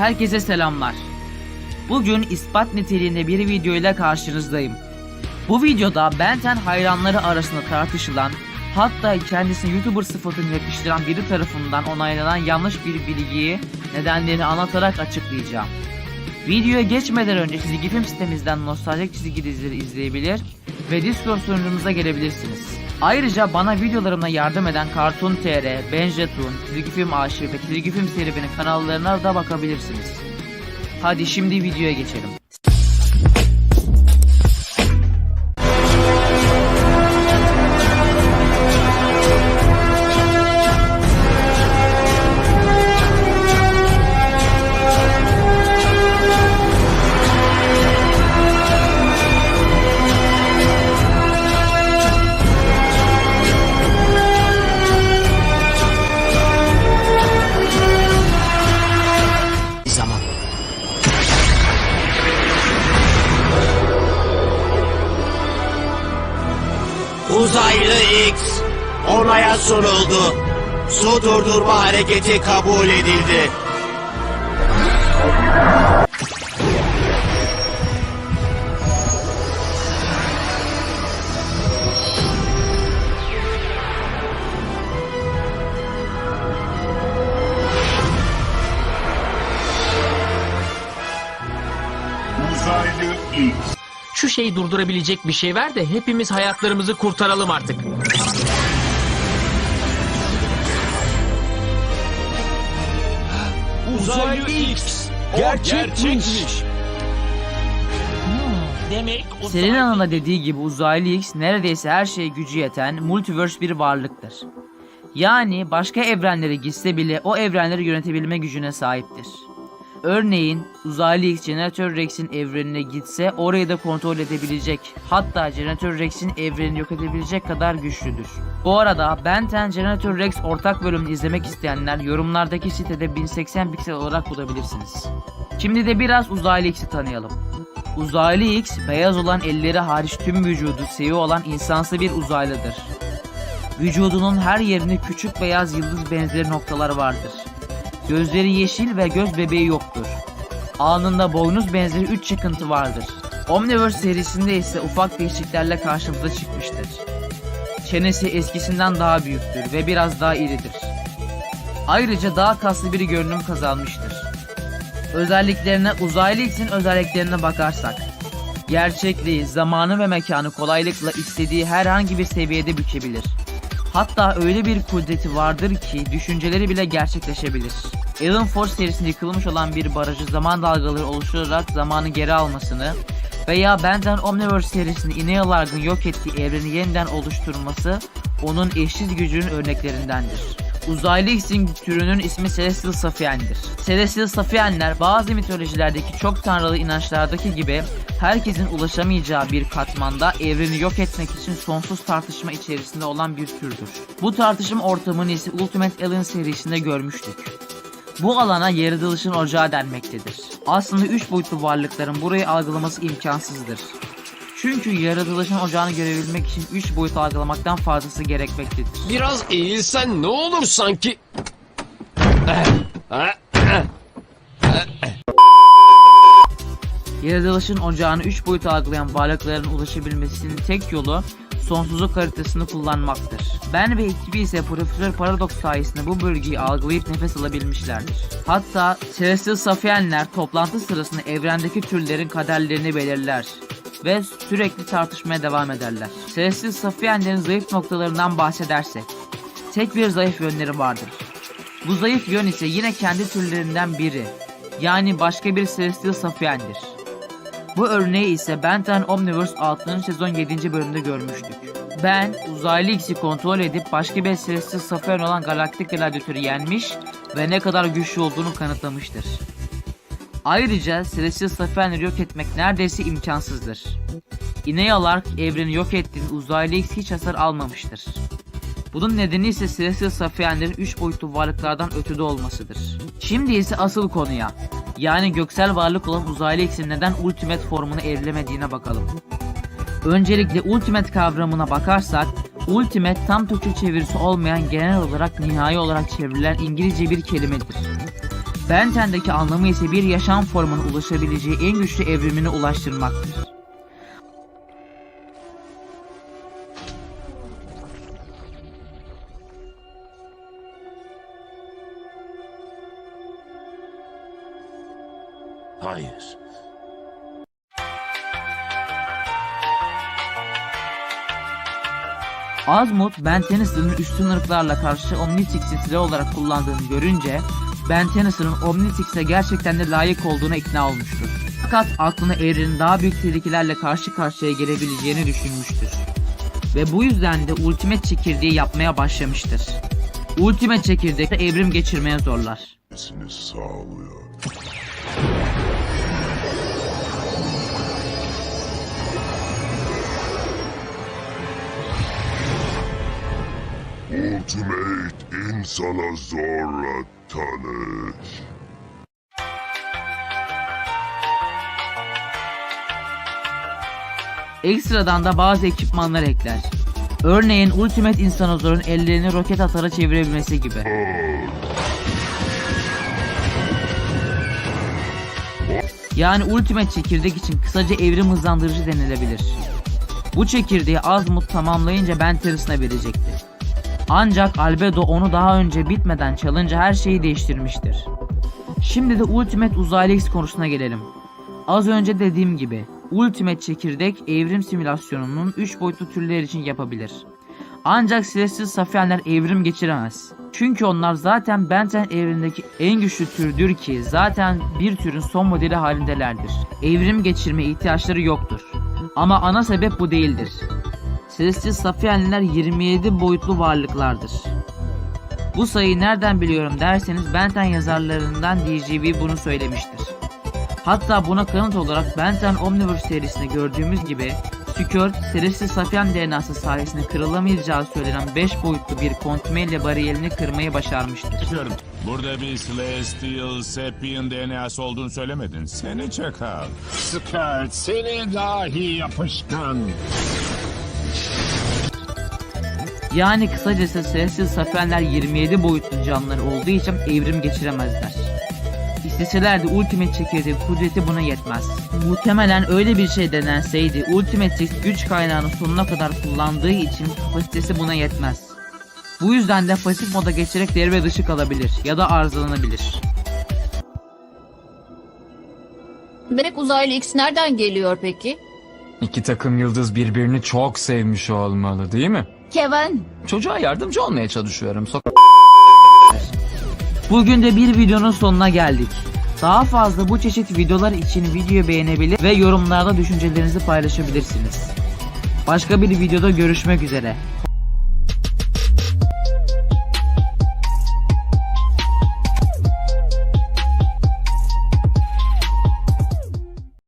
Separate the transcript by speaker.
Speaker 1: Herkese selamlar. Bugün ispat niteliğinde bir video ile karşınızdayım. Bu videoda Benten hayranları arasında tartışılan, hatta kendisine YouTuber sıfatını yakıştıran biri tarafından onaylanan yanlış bir bilgiyi nedenlerini anlatarak açıklayacağım. Videoya geçmeden önce çizgi film sitemizden nostaljik çizgi dizileri izleyebilir ve Discord sunucumuza gelebilirsiniz. Ayrıca bana videolarımda yardım eden Cartoon TR, Benjetun, Çizgi Film Arşiv ve Çizgi Film serüveni kanallarına da bakabilirsiniz. Hadi şimdi videoya geçelim.
Speaker 2: Uzaylı X onaya sunuldu. Su durdurma hareketi kabul edildi.
Speaker 3: Uzaylı X.
Speaker 4: Şu şeyi durdurabilecek bir şey ver de hepimiz hayatlarımızı kurtaralım artık.
Speaker 3: Uzaylı X. Gerçekmiş.
Speaker 4: Demek
Speaker 1: Selena'nın da dediği gibi uzaylı X neredeyse her şeye gücü yeten multiverse bir varlıktır. Yani başka evrenlere gitse bile o evrenleri yönetebilme gücüne sahiptir. Örneğin uzaylı X Jeneratör Rex'in evrenine gitse orayı da kontrol edebilecek. Hatta Jeneratör Rex'in evrenini yok edebilecek kadar güçlüdür. Bu arada Benten Jeneratör Rex ortak bölümünü izlemek isteyenler yorumlardaki sitede 1080 piksel olarak bulabilirsiniz. Şimdi de biraz uzaylı X'i tanıyalım. Uzaylı X, beyaz olan elleri hariç tüm vücudu siyah olan insansı bir uzaylıdır. Vücudunun her yerinde küçük beyaz yıldız benzeri noktalar vardır. Gözleri yeşil ve göz bebeği yoktur. Alnında boynuz benzeri 3 çıkıntı vardır. Omniverse serisinde ise ufak değişikliklerle karşımıza çıkmıştır. Çenesi eskisinden daha büyüktür ve biraz daha iridir. Ayrıca daha kaslı bir görünüm kazanmıştır. Özelliklerine uzaylı X'in özelliklerine bakarsak gerçekliği, zamanı ve mekanı kolaylıkla istediği herhangi bir seviyede bükebilir. Hatta öyle bir kudreti vardır ki düşünceleri bile gerçekleşebilir. Alien Force serisinde yıkılmış olan bir barajı zaman dalgaları oluşturarak zamanı geri almasını veya Benden Omniverse serisini Ineolarg'ın yok ettiği evreni yeniden oluşturması onun eşsiz gücünün örneklerindendir. Uzaylı X'in türünün ismi Celestial Safiyen'dir. Celestial Safiyenler bazı mitolojilerdeki çok tanrılı inançlardaki gibi herkesin ulaşamayacağı bir katmanda evreni yok etmek için sonsuz tartışma içerisinde olan bir türdür. Bu tartışma ortamını ise Ultimate Alien serisinde görmüştük. Bu alana yaratılışın ocağı denmektedir. Aslında 3 boyutlu varlıkların burayı algılaması imkansızdır. Çünkü yaratılışın ocağını görebilmek için 3 boyut algılamaktan fazlası gerekmektedir.
Speaker 5: Biraz eğilsen ne olur sanki?
Speaker 1: Yaratılışın ocağını 3 boyut algılayan varlıkların ulaşabilmesinin tek yolu sonsuzluk haritasını kullanmaktır. Ben ve ekibi ise Profesör Paradox sayesinde bu bölgeyi algılayıp nefes alabilmişlerdir. Hatta Celestial Safiyenler toplantı sırasında evrendeki türlerin kaderlerini belirler ve sürekli tartışmaya devam ederler. Celestial Safiyenlerin zayıf noktalarından bahsedersek, tek bir zayıf yönleri vardır. Bu zayıf yön ise yine kendi türlerinden biri. Yani başka bir Celestial Safiyendir. Bu örneği ise Benten Omniverse 6. sezon 7. bölümde görmüştük. Ben uzaylı X'i kontrol edip başka bir Celestial Safiyen olan galaktik gladyatörü yenmiş ve ne kadar güçlü olduğunu kanıtlamıştır. Ayrıca Celestial Safiyenleri yok etmek neredeyse imkansızdır. Inealark evreni yok ettiğinde uzaylı X hiç hasar almamıştır. Bunun nedeni ise Celestial Safiyenlerin 3 boyutlu varlıklardan ötede olmasıdır. Şimdi ise asıl konuya, yani göksel varlık olan uzaylı X'in neden Ultimate formunu evrilemediğine bakalım. Öncelikle Ultimate kavramına bakarsak, Ultimate tam Türkçe çevirisi olmayan genel olarak nihai olarak çevrilen İngilizce bir kelimedir. Benten'deki anlamı ise bir yaşam formunun ulaşabileceği en güçlü evrimine ulaştırmaktır.
Speaker 3: Hayır.
Speaker 1: Azmut, Ben Tennyson'ın üstün ırklarla karşı Omnitrix'i silah olarak kullandığını görünce Ben Tennyson'ın Omnitrix'e gerçekten de layık olduğuna ikna olmuştur. Fakat aklına evrenin daha büyük tehlikelerle karşı karşıya gelebileceğini düşünmüştür. Ve bu yüzden de Ultimate çekirdeği yapmaya başlamıştır. Ultimate çekirdek de evrim geçirmeye zorlar.
Speaker 3: Sağlıyor. Ultimate insana zorla tanış.
Speaker 1: Ekstradan da bazı ekipmanlar ekler. Örneğin Ultimate İnsanozor'un ellerini roket atara çevirebilmesi gibi. Yani Ultimate çekirdek için kısaca evrim hızlandırıcı denilebilir. Bu çekirdeği Azmut tamamlayınca Benteris'ine verecekti. Ancak Albedo onu daha önce bitmeden çalınca her şeyi değiştirmiştir. Şimdi de Ultimate Uzaylı X konusuna gelelim. Az önce dediğim gibi Ultimate çekirdek evrim simülasyonunun 3 boyutlu türler için yapabilir. Ancak Celestial Safiyenler evrim geçiremez. Çünkü onlar zaten Benten evrindeki en güçlü türdür ki zaten bir türün son modeli halindelerdir. Evrim geçirme ihtiyaçları yoktur. Ama ana sebep bu değildir. Celestial Safiyenler 27 boyutlu varlıklardır. Bu sayıyı nereden biliyorum derseniz Benten yazarlarından DGB bunu söylemiştir. Hatta buna kanıt olarak Benten Omniverse serisinde gördüğümüz gibi Skird, Celestial Safiyan DNA'sı sayesinde kırılamayacağı söylenen 5 boyutlu bir kontimelya bariyerini kırmayı başarmıştır.
Speaker 6: Bakıyorum. Burada bir Celestial Sapien DNA'sı olduğunu söylemedin. Seni çakal.
Speaker 3: Skirt seni dahi yapışkan.
Speaker 1: Yani kısacası Celestial Safiyenler 27 boyutlu canlılar olduğu için evrim geçiremezler. İsteseler de Ultimate çekirdeği kudreti buna yetmez. Muhtemelen öyle bir şey denenseydi Ultimatrix güç kaynağını sonuna kadar kullandığı için kapasitesi buna yetmez. Bu yüzden de pasif moda geçerek devre dışı kalabilir ya da arızalanabilir.
Speaker 7: Demek uzaylı X nereden geliyor peki?
Speaker 8: İki takım yıldız birbirini çok sevmiş olmalı değil mi?
Speaker 7: Kevin.
Speaker 8: Çocuğa yardımcı olmaya çalışıyorum. Sok
Speaker 1: Bugün de bir videonun sonuna geldik. Daha fazla bu çeşit videolar için videoyu beğenebilir ve yorumlarda düşüncelerinizi paylaşabilirsiniz. Başka bir videoda görüşmek üzere.